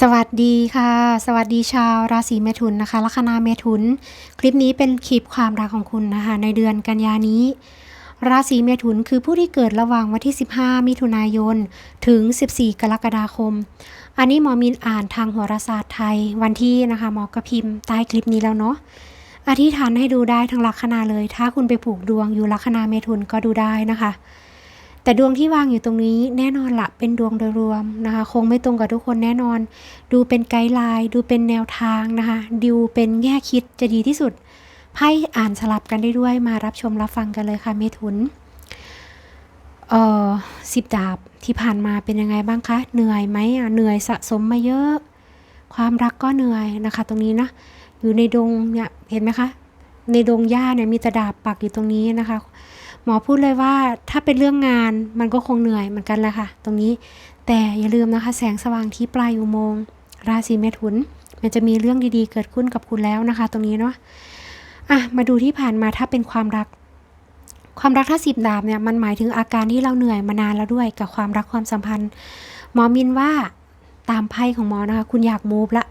สวัสดีค่ะ สวัสดีชาวราศีเมถุนนะคะ ลัคนาเมถุน คลิปนี้เป็นคลิปความรักของคุณนะคะ ในเดือนกันยานี้ ราศีเมถุนคือผู้ที่เกิดระหว่างวันที่ 15 มิถุนายน ถึง 14 กรกฎาคม อันนี้หมอมินอ่านทางโหราศาสตร์ไทย วันที่นะคะหมอกระพิมพ์ใต้คลิปนี้แล้วเนาะอธิษฐานให้ดูได้ทั้งลัคนาเลย ถ้าคุณไปผูกดวงอยู่ลัคนาเมถุนก็ดูได้นะคะ แต่ดวงที่วางอยู่ตรงนี้แน่นอนละเป็นดวงโดยรวมนะคะ คงไม่ตรงกับทุกคนแน่นอน ดูเป็นไกด์ไลน์ดูเป็นแนวทางนะคะดูเป็นแง่คิดจะดีที่สุดไพ่อ่านสลับกันได้ด้วยมารับชมรับฟังกันเลยค่ะเมถุนเอ่อสิบดาบที่ผ่านมาเป็นยังไงบ้างคะ เหนื่อยไหมอะเหนื่อยสะสมมาเยอะ ความรักก็เหนื่อยนะคะ ตรงนี้นะอยู่ในดงเนี่ยเห็นไหมคะ ในดงหญ้าเนี่ยมีแตะดาบปักอยู่ตรงนี้นะคะ หมอพูดเลยว่าถ้าเป็นเรื่องงานมันก็คงเหนื่อยเหมือนกันแหละค่ะ ตรงนี้แต่อย่าลืมนะคะ แสงสว่างที่ปลายอุโมงค์ราศีเมถุน มันจะมีเรื่องดีๆ เกิดขึ้นกับคุณแล้วนะคะ ตรงนี้เนาะอะมาดูที่ผ่านมาถ้าเป็นความรัก ความรักถ้าสิบดาบเนี่ยมันหมายถึงอาการที่เราเหนื่อยมานานแล้วด้วยกับความรักความสัมพันธ์ หมอมินว่าตามไพ่ของหมอนะคะ คุณอยากมูฟละ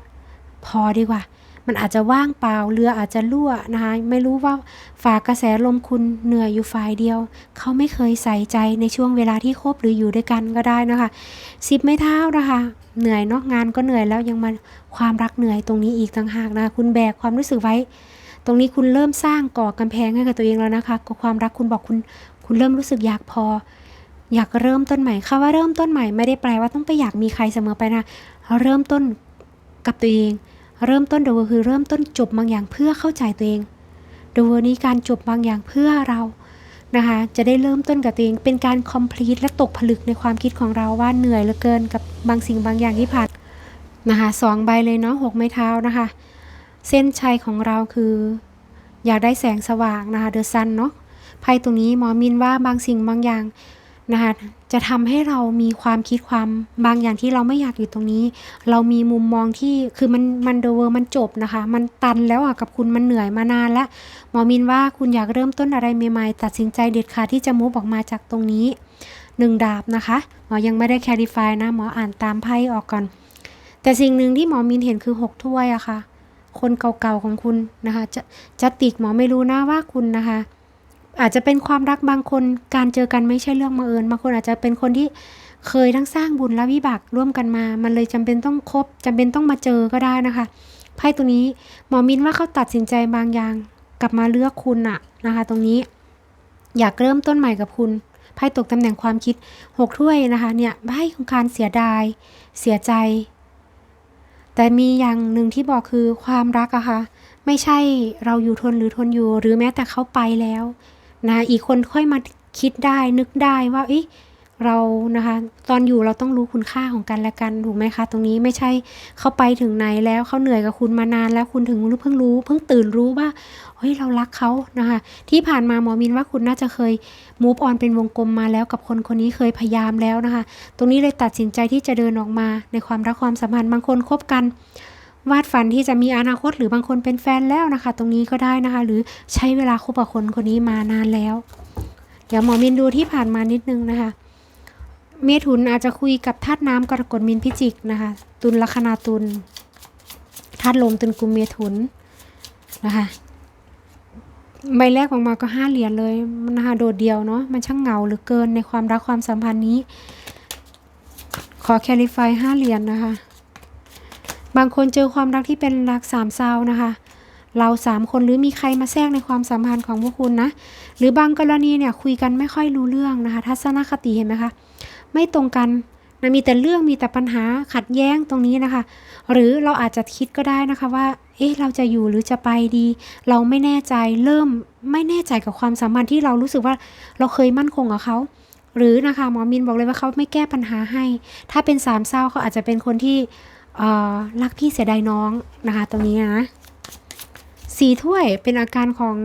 พอดีกว่า มันอาจจะว่างเปล่าเรืออาจจะรั่วนะคะไม่รู้ว่าฝากระแสลมคุณเหนื่อยอยู่ฝ่ายเดียว เขาไม่เคยใส่ใจในช่วงเวลาที่คบหรืออยู่ด้วยกันก็ได้นะคะสิบไม่เท่านะคะเหนื่อยเนาะงานก็เหนื่อยแล้วยังมาความรักเหนื่อยตรงนี้อีกต่างหากนะคะคุณแบกความรู้สึกไว้ ตรงนี้คุณเริ่มสร้างก่อกำแพงให้กับตัวเองแล้วนะคะกับความรักคุณบอกคุณ คุณเริ่มรู้สึกอยากพอ อยากเริ่มต้นใหม่ค่ะว่าเริ่มต้นใหม่ไม่ได้แปลว่าต้องไปอยากมีใครเสมอไปนะเริ่มต้นกับตัวเอง เริ่มต้นโดยคือเริ่มต้นจบบางอย่างเพื่อเข้าใจตัวเองโดยนี้การจบบางอย่างเพื่อเรานะคะจะได้เริ่มต้นกับตัวเองเป็นการ complete และตกผลึกในความคิดของเราว่าเหนื่อยเหลือเกินกับบางสิ่งบางอย่างที่ผ่านนะคะสองใบเลยเนาะหกไม้เท้านะคะ เส้นชัยของเราคือ อยากได้แสงสว่างนะคะเดอะซันเนาะไพ่ตรงนี้หมอมินว่าบางสิ่งบางอย่างนะคะ จะทำให้เรามีความคิดความบางอย่างที่เราไม่อยากอยู่ตรงนี้ เรามีมุมมองที่คือมันมันเดเวอร์มันจบนะคะ มันตันแล้วอะกับคุณมันเหนื่อยมานานแล้วหมอมินว่าคุณอยากเริ่มต้นอะไรใหม่ๆตัดสินใจเด็ดขาดที่จะมูฟออกมาจากตรงนี้หนึ่งดาบนะคะหมอยังไม่ได้แคลิฟายนะหมออ่านตามไพ่ออกก่อน แต่สิ่งหนึ่งที่หมอมินเห็นคือหกถ้วยอะค่ะคนเก่าๆของคุณนะคะจะจะติกหมอไม่รู้นะว่าคุณนะคะ อาจจะเป็นความรักบางคนการเจอกันไม่ใช่เรื่องบังเอิญบางคนอาจจะเป็นคนที่เคยทั้งสร้างบุญและวิบากร่วมกันมา มันเลยจำเป็นต้องคบจำเป็นต้องมาเจอก็ได้นะคะไพ่ตรงนี้หมอมินว่าเขาตัดสินใจบางอย่างกลับมาเลือกคุณอะนะคะ ตรงนี้ อยากเริ่มต้นใหม่กับคุณไพ่ตกตำแหน่งความคิดหกถ้วยนะคะ เนี่ยไพ่ของการเสียดาย เสียใจ แต่มีอย่างหนึ่งที่บอกคือความรักอะค่ะ ไม่ใช่เราอยู่ทนหรือทนอยู่ หรือแม้แต่เขาไปแล้ว นะอีกคนค่อยมาคิดได้นึกได้ว่าเอ๊ะเรานะคะ ตอนอยู่เราต้องรู้คุณค่าของกันและกันถูกไหมคะ ตรงนี้ไม่ใช่เขาไปถึงไหนแล้วเขาเหนื่อยกับคุณมานานแล้วคุณถึงรู้เพิ่งรู้ เพิ่งตื่นรู้ว่าเฮ้ยเรารักเขานะคะ ที่ผ่านมาหมอมินว่าคุณน่าจะเคยมูฟออนเป็นวงกลมมาแล้วกับคนคนนี้เคยพยายามแล้วนะคะ ตรงนี้เลยตัดสินใจที่จะเดินออกมาในความรักความสัมพันธ์บางคนคบกัน วาดฝันที่จะมีอนาคตหรือบางคนเป็นแฟนแล้วนะคะ ตรงนี้ก็ได้นะคะ หรือใช้เวลาคบกับคนคนนี้มานานแล้ว เดี๋ยวหมอมินดูที่ผ่านมานิดนึงนะคะ เมถุนอาจจะคุยกับธาตุน้ำกรกฎมินพิจิกนะคะ ตุลลัคนาตุลธาตุลมตุลกุมเมถุนนะคะใบแรกออกมาก็ห้าเหรียญเลยนะคะโดดเดียวเนาะมันช่างเหงาเหลือเกินในความรักความสัมพันธ์นี้ ขอแคลิฟายห้าเหรียญนะคะ บางคนเจอความรักที่เป็นรักสามเศร้านะคะ เราสามคนหรือมีใครมาแทรกในความสัมพันธ์ของพวกคุณนะ หรือบางกรณีเนี่ยคุยกันไม่ค่อยรู้เรื่องนะคะ ทัศนคติเห็นไหมคะ ไม่ตรงกันนะมีแต่เรื่องมีแต่ปัญหาขัดแย้งตรงนี้นะคะ หรือเราอาจจะคิดก็ได้นะคะว่า เอ๊ะเราจะอยู่หรือจะไปดี เราไม่แน่ใจเริ่มไม่แน่ใจกับความสัมพันธ์ที่เรารู้สึกว่าเราเคยมั่นคงกับเขาหรือนะคะหมอมินบอกเลยว่าเขาไม่แก้ปัญหาให้ ถ้าเป็นสามเศร้าเขาอาจจะเป็นคนที่ รักพี่เสียดายน้องนะคะตรงนี้นะสีถ้วยเป็นอาการของ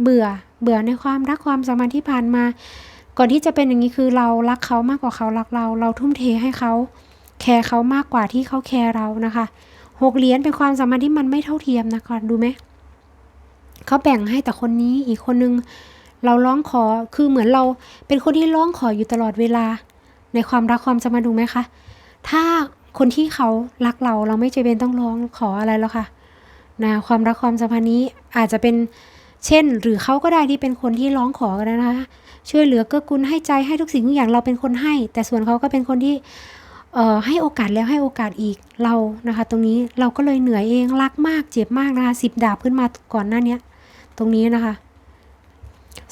เบื่อเบื่อในความรักความสัมพันธ์ที่ผ่านมา ก่อนที่จะเป็นอย่างนี้คือเรารักเขามากกว่าเขารักเรา เราทุ่มเทให้เขาแคร์เขามากกว่าที่เขาแคร์เรานะคะหกเหรียญเป็นความสัมพันธ์ที่มันไม่เท่าเทียมนะคะดูไหมเขาแบ่งให้แต่คนนี้อีกคนนึงเราร้องขอคือเหมือนเราเป็นคนที่ร้องขออยู่ตลอดเวลา ในความรักความสัมพันธ์ดูไหมคะ ถ้า คนที่เขารักเราเราไม่จำเป็นต้องร้องขออะไรแล้วค่ะนะความรักความสัมพันธ์นี้อาจจะเป็นเช่น หรือเขาก็ได้ที่เป็นคนที่ร้องขอกันนะคะ ช่วยเหลือเกื้อกูลให้ใจให้ทุกสิ่งทุกอย่างเราเป็นคนให้ แต่ส่วนเขาก็เป็นคนที่เอ่อให้โอกาสแล้วให้โอกาสอีกเรานะคะ ตรงนี้เราก็เลยเหนื่อยเองรักมากเจ็บมากนะคะสิบดาบขึ้นมาก่อนหน้าเนี้ยตรงนี้นะคะ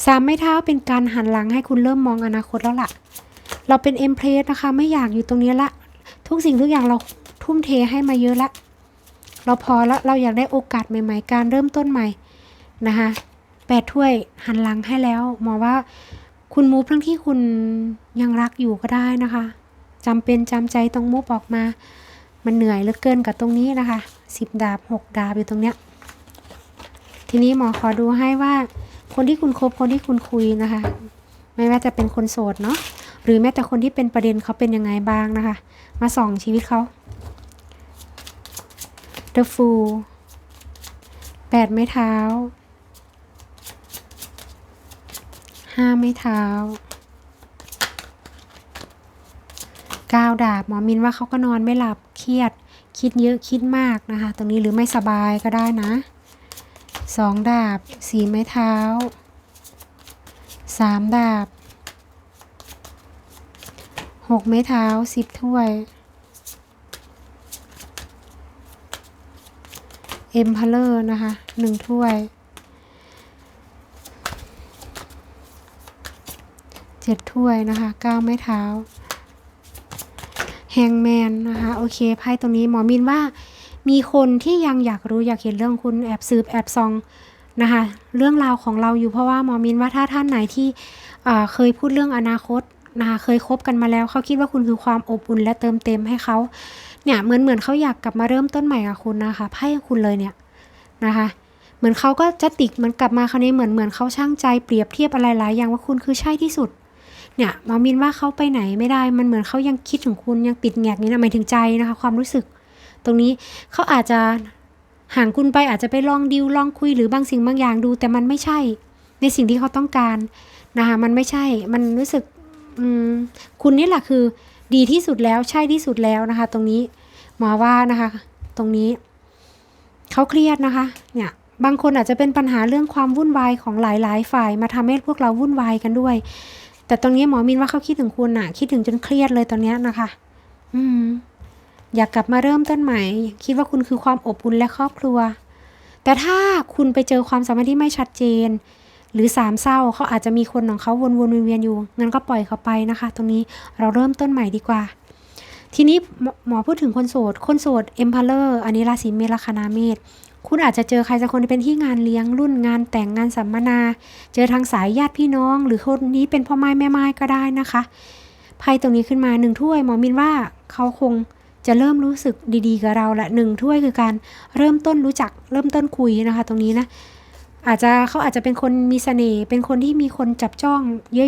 สามไม้เท้าเป็นการหันหลังให้คุณเริ่มมองอนาคตแล้วล่ะ เราเป็นเอ็มเพลสนะคะ ไม่อยากอยู่ตรงนี้ละ ทุกสิ่งทุกอย่างเราทุ่มเทให้มาเยอะละ เราพอแล้วเราอยากได้โอกาสใหม่ ๆ การเริ่มต้นใหม่นะคะแปดถ้วยหันหลังให้แล้ว หมอว่าคุณมูฟทั้งที่คุณยังรักอยู่ก็ได้นะคะจำเป็นจำใจต้องมูฟออกมา มันเหนื่อยเหลือเกินกับตรงนี้นะคะสิบดาบหกดาบอยู่ตรงเนี้ย ทีนี้หมอขอดูให้ว่า คนที่คุณคบคนที่คุณคุยนะคะ ไม่ว่าจะเป็นคนโสดเนาะหรือแม้แต่คนที่เป็นประเด็นเขาเป็นยังไงบ้างนะคะ มาส่องชีวิตเขา The Fool แปดไม้เท้า ห้าไม้เท้าก้าวดาบหมอมินว่าเขาก็นอนไม่หลับเครียด คิดเยอะคิดมากนะคะ ตรงนี้หรือไม่สบายก็ได้นะสองดาบสี่ไม้เท้าสามดาบ หกไม้เท้าสิบถ้วย เอ็มพาเลอร์นะคะหนึ่งถ้วยเจ็ดถ้วยนะคะเก้าไม้เท้าแฮงแมนนะคะโอเคไพ่ตรงนี้หมอมินว่ามีคนที่ยังอยากรู้อยากเห็นเรื่องคุณแอบสืบแอบซองนะคะเรื่องราวของเราอยู่เพราะว่าหมอมินว่าถ้าท่านไหนที่เอ่อเคยพูดเรื่องอนาคต นะคะเคยคบกันมาแล้วเขาคิดว่าคุณคือความอบอุ่นและเติมเต็มให้เขาเนี่ยเหมือนเหมือนเขาอยากกลับมาเริ่มต้นใหม่กับคุณนะคะไพ่คุณเลยเนี่ยนะคะเหมือนเขาก็จะติกมันกลับมาคราวนี้เหมือนเหมือนเขาช่างใจเปรียบเทียบอะไรหลายอย่างว่าคุณคือใช่ที่สุดเนี่ยมอมินว่าเขาไปไหนไม่ได้ มันเหมือนเขายังคิดถึงคุณยังติดแงกนี้นะหมายถึงใจนะคะ ความรู้สึก ตรงนี้เขาอาจจะห่างคุณไปอาจจะไปลองดิวลองคุยหรือบางสิ่งบางอย่างดู แต่มันไม่ใช่ ในสิ่งที่เขาต้องการนะคะมันไม่ใช่ มันรู้สึก คุณนี่แหละคือ ดีที่สุดแล้วใช่ที่สุดแล้วนะคะ ตรงนี้หมอว่านะคะ ตรงนี้เขาเครียดนะคะ เนี่ยบางคนอาจจะเป็นปัญหาเรื่องความวุ่นวายของหลาย ๆ ฝ่ายมาทำให้พวกเราวุ่นวายกันด้วย แต่ตรงนี้หมอมินว่าเขาคิดถึงคุณอะคิดถึงจนเครียดเลยตอนนี้นะคะ อืม อยากกลับมาเริ่มต้นใหม่ คิดว่าคุณคือความอบอุ่นและครอบครัว แต่ถ้าคุณไปเจอความสัมพันธ์ที่ไม่ชัดเจน หรือสามเศร้าเขาอาจจะมีคนของเขาวนๆเวียนๆอยู่ งั้นก็ปล่อยเขาไปนะคะ ตรงนี้เราเริ่มต้นใหม่ดีกว่า ทีนี้หมอพูดถึงคนโสด คนโสดเอ็มพาเลอร์อันนี้ราศีเมษลัคนาเมษคุณอาจจะเจอใครสักคนที่เป็นที่งานเลี้ยงรุ่นงานแต่งงานสัมมนา เจอทางสายญาติพี่น้อง หรือคนนี้เป็นพ่อไม้แม่ไม้ก็ได้นะคะไพ่ตรงนี้ขึ้นมาหนึ่งถ้วยหมอมินว่าเขาคงจะเริ่มรู้สึกดีๆกับเราละหนึ่งถ้วยคือการเริ่มต้นรู้จักเริ่มต้นคุยนะคะ ตรงนี้นะ อาจจะเขาอาจจะเป็นคนมีเสน่ห์เป็นคนที่มีคนจับจ้อง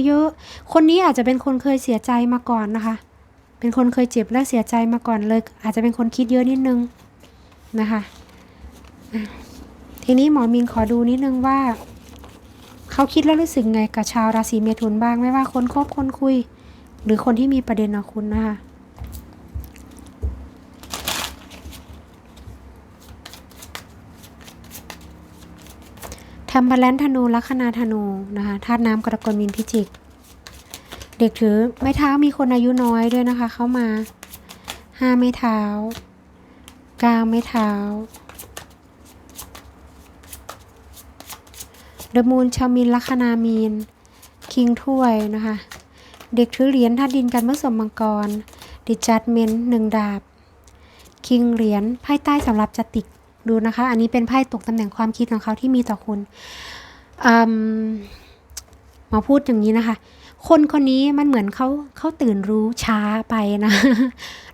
เยอะๆ คนนี้อาจจะเป็นคนเคยเสียใจมาก่อนนะคะ เป็นคนเคยเจ็บและเสียใจมาก่อนเลย อาจจะเป็นคนคิดเยอะนิดนึงนะคะทีนี้หมอมินขอดูนิดนึงว่าเขาคิดแล้วรู้สึกไงกับชาวราศีเมถุนบ้างไม่ว่าคนคบคนคุย หรือคนที่มีประเด็นกับคุณนะคะ ทำบาลานธนูลัคนาธนูนะคะธาตุน้ำกรกฎมินพิจิก เด็กถือไม้เท้ามีคนอายุน้อยด้วยนะคะ เข้ามาห้าไม้เท้าเก้าไม้เท้า เดมูนชามินลัคนามีน คิงถ้วยนะคะ เด็กถือเหรียญธาตุดินกันเมื่อสมมังกรดิจัดเมนหนึ่งดาบ คิงเหรียญไพ่ใต้สำหรับจติก ดูนะคะ อันนี้เป็นไพ่ตกตำแหน่งความคิดของเขาที่มีต่อคุณมหมาพูดอย่างนี้นะคะ คนคนนี้มันเหมือนเขาเขาตื่นรู้ช้าไปนะ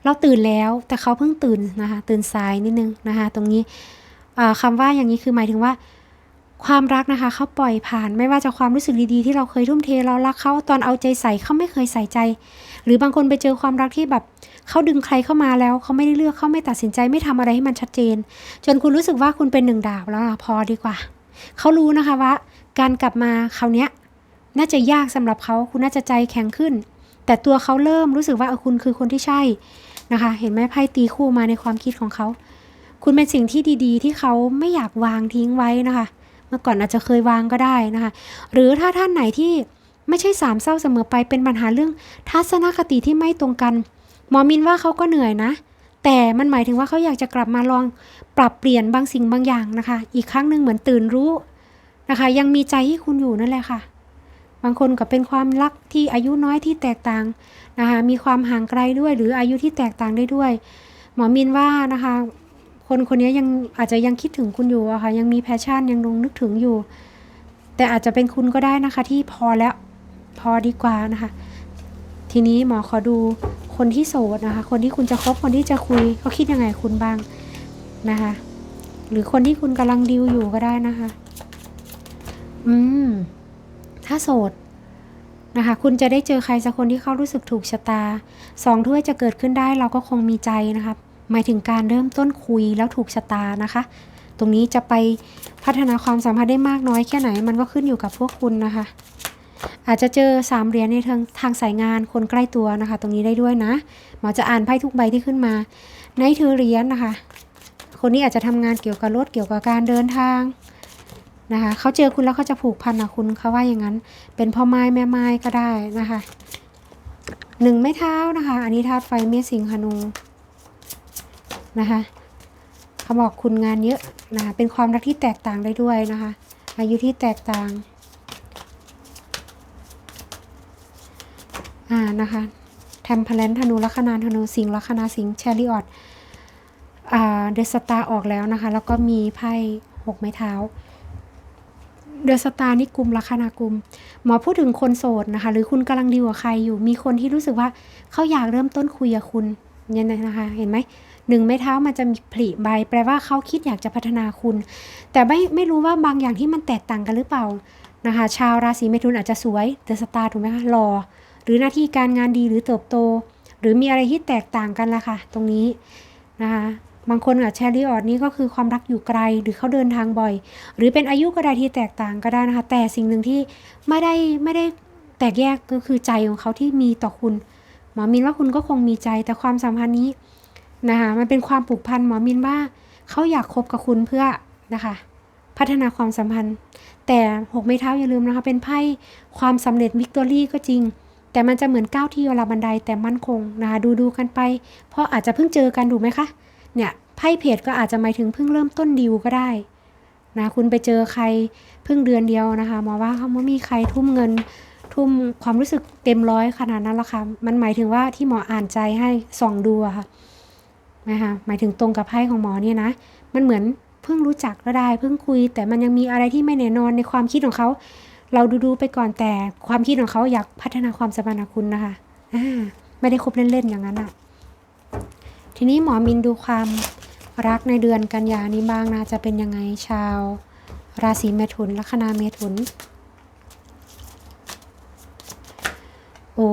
เราตื่นแล้วแต่เขาเพิ่งตื่นนะคะ ตื่นสายนิดนึงนะคะ ตรงนี้อ่าคำว่าอย่างนี้คือหมายถึงว่าความรักนะคะเขาปล่อยผ่านไม่ว่าจะความรู้สึกดีๆ ที่เราเคยทุ่มเทเรารักเขาตอนเอาใจใส่เขาไม่เคยใส่ใจ หรือบางคนไปเจอความรักที่แบบเขาดึงใครเข้ามาแล้วเขาไม่ได้เลือกเขาไม่ตัดสินใจไม่ทำอะไรให้มันชัดเจน จนคุณรู้สึกว่าคุณเป็นหนึ่งดาวแล้วอะพอดีกว่า เขารู้นะคะว่า การกลับมาคราวนี้น่าจะยากสำหรับเขาคุณน่าจะใจแข็งขึ้น แต่ตัวเขาเริ่มรู้สึกว่าเออคุณคือคนที่ใช่นะคะ เห็นไหมไพ่ตีคู่มาในความคิดของเขา คุณเป็นสิ่งที่ดีๆ ที่เขาไม่อยากวางทิ้งไว้นะคะ เมื่อก่อนอาจจะเคยวางก็ได้นะคะ หรือถ้าท่านไหนที่ ไม่ใช่สามเศร้าเสมอไปเป็นปัญหาเรื่องทัศนคติที่ไม่ตรงกัน หมอมินว่าเขาก็เหนื่อยนะ แต่มันหมายถึงว่าเขาอยากจะกลับมาลองปรับเปลี่ยนบางสิ่งบางอย่างนะคะ อีกครั้งหนึ่งเหมือนตื่นรู้นะคะ ยังมีใจให้คุณอยู่นั่นแหละค่ะ บางคนก็เป็นความรักที่อายุน้อยที่แตกต่างนะคะมีความห่างไกลด้วย หรืออายุที่แตกต่างได้ด้วย หมอมินว่านะคะ คนคนนี้ยังอาจจะยังคิดถึงคุณอยู่อะค่ะยังมีแพชชั่นยังลงนึกถึงอยู่ แต่อาจจะเป็นคุณก็ได้นะคะที่พอแล้ว พอดีกว่านะคะ ทีนี้หมอขอดูคนที่โสดนะคะ คนที่คุณจะคบคนที่จะคุยเขาคิดยังไงคุณบ้างนะคะ หรือคนที่คุณกำลังดิวอยู่ก็ได้นะคะ อืม ถ้าโสดนะคะ คุณจะได้เจอใครสักคนที่เขารู้สึกถูกชะตาสองถ้วยจะเกิดขึ้นได้เราก็คงมีใจนะคะหมายถึงการเริ่มต้นคุยแล้วถูกชะตานะคะ ตรงนี้จะไปพัฒนาความสัมพันธ์ได้มากน้อยแค่ไหน มันก็ขึ้นอยู่กับพวกคุณนะคะ อาจจะเจอสามเหรียญในทางทางสายงานคนใกล้ตัวนะคะ ตรงนี้ได้ด้วยนะหมอจะอ่านไพ่ทุกใบที่ขึ้นมาในถือเหรียญนะคะ คนนี้อาจจะทำงานเกี่ยวกับรถเกี่ยวกับการเดินทางนะคะเขาเจอคุณแล้วเขาจะผูกพันกับคุณเขาว่าอย่างนั้น เป็นพ่อไม้แม่ไม้ก็ได้นะคะหนึ่งไม้เท้านะคะ อันนี้ธาตุไฟเมษสิงหนูนะคะเขาบอกคุณงานเยอะนะคะเป็นความรักที่แตกต่างได้ด้วยนะคะ อายุที่แตกต่าง อ่านะคะแทมเพลนธนูลัคนาธนูสิงห์ลัคนาสิงห์แชริออตอ่าเดสตาออกแล้วนะคะ แล้วก็มีไพ่หกไม้เท้าเดอะสตาร์นี่กลุ่มลัคนากลุ่มหมอพูดถึงคนโสดนะคะ หรือคุณกำลังดีกับใครอยู่ มีคนที่รู้สึกว่าเขาอยากเริ่มต้นคุยกับคุณเนี่ยนะคะ เห็นไหมหนึ่งไม้เท้ามันจะมีผลิใบ แปลว่าเขาคิดอยากจะพัฒนาคุณ แต่ไม่ไม่รู้ว่าบางอย่างที่มันแตกต่างกันหรือเปล่านะคะ ชาวราศีเมถุนอาจจะสวยเดอะสตาร์ถูกไหมคะหล่อ หรือหน้าที่การงานดีหรือเติบโต หรือมีอะไรที่แตกต่างกันละค่ะ ตรงนี้นะคะบางคนกับแชริออดนี้ก็คือความรักอยู่ไกลหรือเขาเดินทางบ่อย หรือเป็นอายุก็ได้ที่แตกต่างก็ได้นะคะ แต่สิ่งหนึ่งที่ไม่ได้ไม่ได้แตกแยกก็คือใจของเขาที่มีต่อคุณหมอมินว่าคุณก็คงมีใจแต่ความสัมพันธ์นี้นะคะมันเป็นความผูกพันหมอมินว่าเขาอยากคบกับคุณเพื่อนะคะพัฒนาความสัมพันธ์ แต่หกไม้เท้าอย่าลืมนะคะเป็นไพ่ความสำเร็จวิกตอรี่ก็จริง แต่มันจะเหมือนก้าวที่เวลาบันไดแต่มั่นคงนะคะดูดูกันไป เพราะอาจจะเพิ่งเจอกันถูกไหมคะเนี่ยไพ่เพจก็อาจจะหมายถึงเพิ่งเริ่มต้นดิวก็ได้นะคุณไปเจอใครเพิ่งเดือนเดียวนะคะหมอว่าเขาไม่มีใครทุ่มเงิน ทุ่มความรู้สึกเต็มร้อยขนาดนั้นละค่ะมันหมายถึงว่าที่หมออ่านใจให้ส่องดูอะค่ะนะคะหมายถึงตรงกับไพ่ของหมอเนี่ยนะ มันเหมือนเพิ่งรู้จักก็ได้ เพิ่งคุย แต่มันยังมีอะไรที่ไม่แน่นอนในความคิดของเขา เราดูๆไปก่อนแต่ความคิดของเขาอยากพัฒนาความสัมพันธ์กับคุณนะคะอ่าไม่ได้คบเล่นๆอย่างนั้นอะทีนี้หมอมินดูความรักในเดือนกันยานี้บ้างนะจะเป็นยังไงชาว ราศีเมถุนลัคนาเมถุน โอ้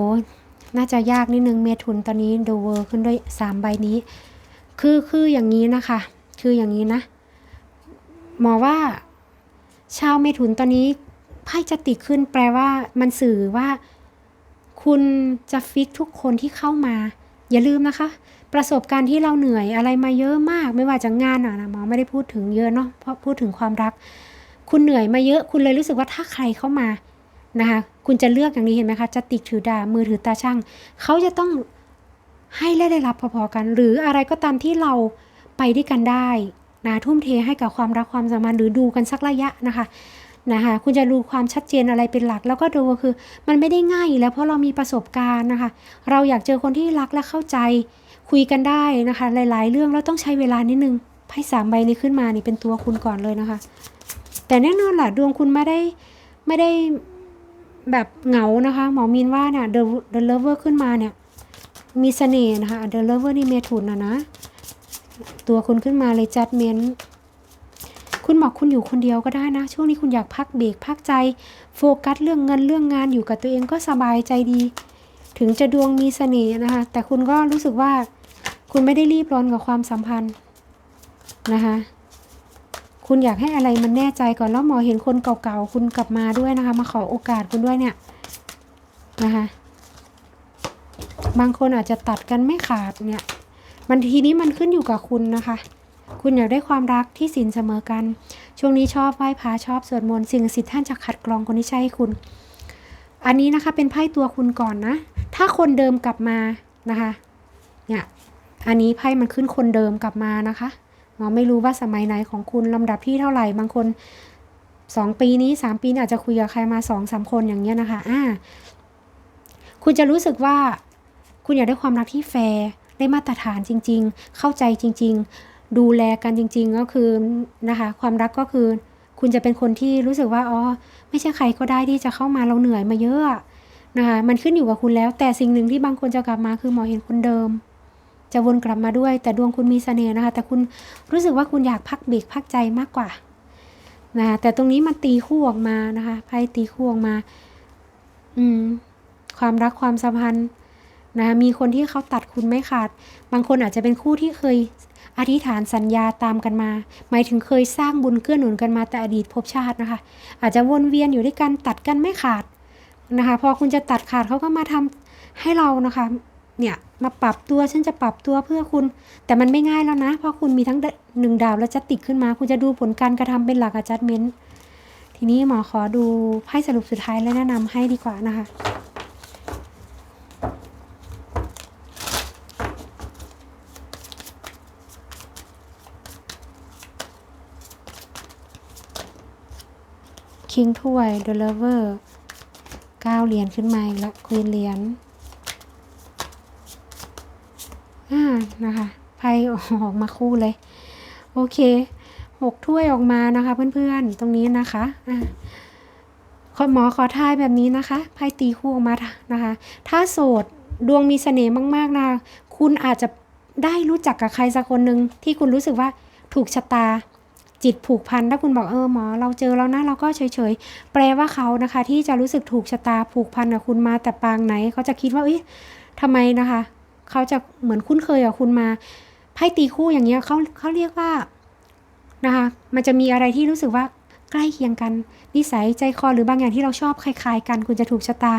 น่าจะยากนิดนึงเมถุนตอนนี้ดูเวอร์ขึ้นด้วยสามใบนี้ คือคืออย่างนี้นะคะ คืออย่างนี้นะ หมอว่า ชาวเมถุนตอนนี้ ไพ่จะติดขึ้นแปลว่ามันสื่อว่า คุณจะฟิกทุกคนที่เข้ามา อย่าลืมนะคะ ประสบการณ์ที่เราเหนื่อยอะไรมาเยอะมาก ไม่ว่าจะงานอะนะหมอไม่ได้พูดถึงเยอะเนาะเพราะพูดถึงความรัก คุณเหนื่อยมาเยอะคุณเลยรู้สึกว่าถ้าใครเข้ามานะคะคุณจะเลือกอย่างนี้เห็นไหมคะจะติดถือดามือถือตาช่างเขาจะต้องให้และได้รับพอๆกัน หรืออะไรก็ตามที่เราไปด้วยกันได้นะทุ่มเทให้กับความรักความสัมพันธ์หรือดูกันสักระยะนะคะ นะคะ คุณจะรู้ความชัดเจนอะไรเป็นหลัก แล้วก็ดูคือ มันไม่ได้ง่ายอยู่แล้วเพราะเรามีประสบการณ์นะคะ เราอยากเจอคนที่รักและเข้าใจ คุยกันได้นะคะ หลาย ๆ เรื่องแล้วต้องใช้เวลานิดนึงไพ่สามใบนี้ขึ้นมานี่เป็นตัวคุณก่อนเลยนะคะ แต่แน่นอนแหละดวงคุณไม่ได้ไม่ได้แบบเหงานะคะ หมอมีนว่าเนี่ย the the lover ขึ้นมาเนี่ย มีเสน่ห์นะคะ the lover นี่เมถุนนะนะ ตัวคุณขึ้นมาเลย judgment คุณบอกคุณอยู่คนเดียวก็ได้นะ ช่วงนี้คุณอยากพักเบรกพักใจ โฟกัสเรื่องเงินเรื่องงานอยู่กับตัวเองก็สบายใจดี ถึงจะดวงมีเสน่ห์นะคะ แต่คุณก็รู้สึกว่าคุณไม่ได้รีบร้อนกับความสัมพันธ์นะคะคุณอยากให้อะไรมันแน่ใจก่อนแล้วหมอเห็นคนเก่าๆคุณกลับมาด้วยนะคะ มาขอโอกาสคุณด้วยเนี่ยนะคะบางคนอาจจะตัดกันไม่ขาดเนี่ย มันทีนี้มันขึ้นอยู่กับคุณนะคะ คุณอยากได้ความรักที่สินเสมอกัน ช่วงนี้ชอบไหว้พระชอบสวดมนต์สิ่งสิทธิ์ท่านจะขัดกรองคนที่ใช่ให้คุณ อันนี้นะคะเป็นไพ่ตัวคุณก่อนนะ ถ้าคนเดิมกลับมานะคะ เนี่ย อันนี้ไพ่มันขึ้นคนเดิมกลับมานะคะหมอไม่รู้ว่าสมัยไหนของคุณลำดับที่เท่าไหร่บางคนสองปีนี้สามปีนี้อาจจะคุยกับใครมาสองสามคนอย่างเงี้ยนะคะอ่าคุณจะรู้สึกว่าคุณอยากได้ความรักที่แฟร์ได้มาตรฐานจริง ๆ เข้าใจจริง ๆ ดูแลกันจริง ๆ ก็คือนะคะ ความรักก็คือ คุณจะเป็นคนที่รู้สึกว่าอ๋อไม่ใช่ใครก็ได้ที่จะเข้ามาเราเหนื่อยมาเยอะนะคะมันขึ้นอยู่กับคุณแล้ว แต่สิ่งหนึ่งที่บางคนจะกลับมาคือหมอเห็นคนเดิม จะวนกลับมาด้วย แต่ดวงคุณมีเสน่ห์นะคะ แต่คุณรู้สึกว่าคุณอยากพักเบรกพักใจมากกว่านะคะแต่ตรงนี้มันตีคู่ออกมานะคะไพ่ตีคู่ออกมา อืม ความรักความสัมพันธ์นะมีคนที่เขาตัดคุณไม่ขาด บางคนอาจจะเป็นคู่ที่เคย อธิษฐานสัญญาตามกันมา หมายถึงเคยสร้างบุญเกื้อหนุนกันมาแต่อดีตภพชาตินะคะ อาจจะวนเวียนอยู่ด้วยกันตัดกันไม่ขาดนะคะ พอคุณจะตัดขาดเขาก็มาทำให้เรานะคะเนี่ยมาปรับตัวฉันจะปรับตัวเพื่อคุณ แต่มันไม่ง่ายแล้วนะ เพราะคุณมีทั้งหนึ่งดาวแล้วจะติดขึ้นมา คุณจะดูผลการกระทำเป็นหลัก adjustment ทีนี้หมอขอดูไพ่สรุปสุดท้ายและแนะนำให้ดีกว่านะคะ คิงถ้วยเดลเวอร์เก้าเหรียญขึ้นมาอีกแล้วควีนเหรียญอ่านะคะไพ่ออกมาคู่เลย โอเคหกถ้วยออกมานะคะเพื่อนๆตรงนี้นะคะอ่าขอหมอขอทายแบบนี้นะคะไพ่ตีคู่ออกมานะคะ ถ้าโสดดวงมีเสน่ห์มากๆนะคุณอาจจะได้รู้จักกับใครสักคนหนึ่งที่คุณรู้สึกว่าถูกชะตา จิตผูกพันถ้าคุณบอกเออหมอเราเจอแล้วนะเราก็เฉยๆ แปลว่าเขานะคะ ที่จะรู้สึกถูกชะตาผูกพันกับคุณมาแต่ปางไหน เขาจะคิดว่าเอ้ยทำไมนะคะ เขาจะเหมือนคุ้นเคยกับคุณมาไพ่ตีคู่อย่างเงี้ยเขาเขาเรียกว่านะคะ มันจะมีอะไรที่รู้สึกว่าใกล้เคียงกัน นิสัยใจคอหรือบางอย่างที่เราชอบคล้ายๆ กันคุณจะถูกชะตา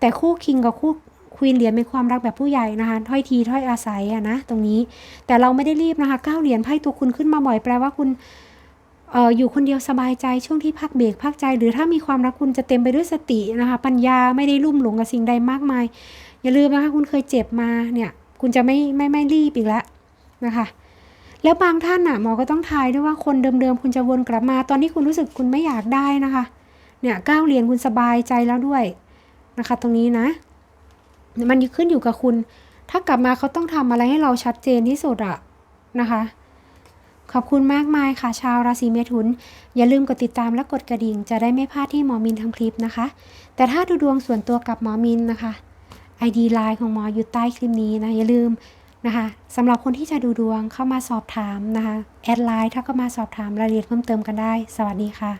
แต่คู่คิงกับคู่ควีนเหรียญเป็นความรักแบบผู้ใหญ่นะคะถ้อยทีถ้อยอาศัยอะนะตรงนี้ แต่เราไม่ได้รีบนะคะเก้าเหรียญไพ่ตัวคุณขึ้นมาบ่อยแปลว่าคุณ อออยู่คนเดียวสบายใจช่วงที่พักเบรกพักใจ หรือถ้ามีความรักคุณจะเต็มไปด้วยสตินะคะ ปัญญาไม่ได้ลุ่มหลงกับสิ่งใดมากมาย อย่าลืมนะคะคุณเคยเจ็บมาเนี่ย คุณจะไม่ไม่ไม่รีบอีกแล้วนะคะ แล้วบางท่านอะหมอก็ต้องทายด้วยว่าคนเดิมๆคุณจะวนกลับมา ตอนที่คุณรู้สึกคุณไม่อยากได้นะคะ เนี่ยก้าวเหรียญคุณสบายใจแล้วด้วยนะคะ ตรงนี้นะ มันขึ้นอยู่กับคุณ ถ้ากลับมาเขาต้องทำอะไรให้เราชัดเจนที่สุดอะนะคะ ขอบคุณมากมายค่ะ ชาวราศีเมถุน อย่าลืมกดติดตามและกดกระดิ่ง จะได้ไม่พลาดที่หมอมินทำคลิปนะคะ แต่ถ้าดูดวงส่วนตัวกับหมอมินนะคะ ID ไลน์ของหมออยู่ใต้คลิปนี้นะ อย่าลืมนะคะสำหรับคนที่จะดูดวงเข้ามาสอบถามนะคะ แอดไลน์ถ้าก็มาสอบถามรายละเอียดเพิ่มเติมกันได้ สวัสดีค่ะ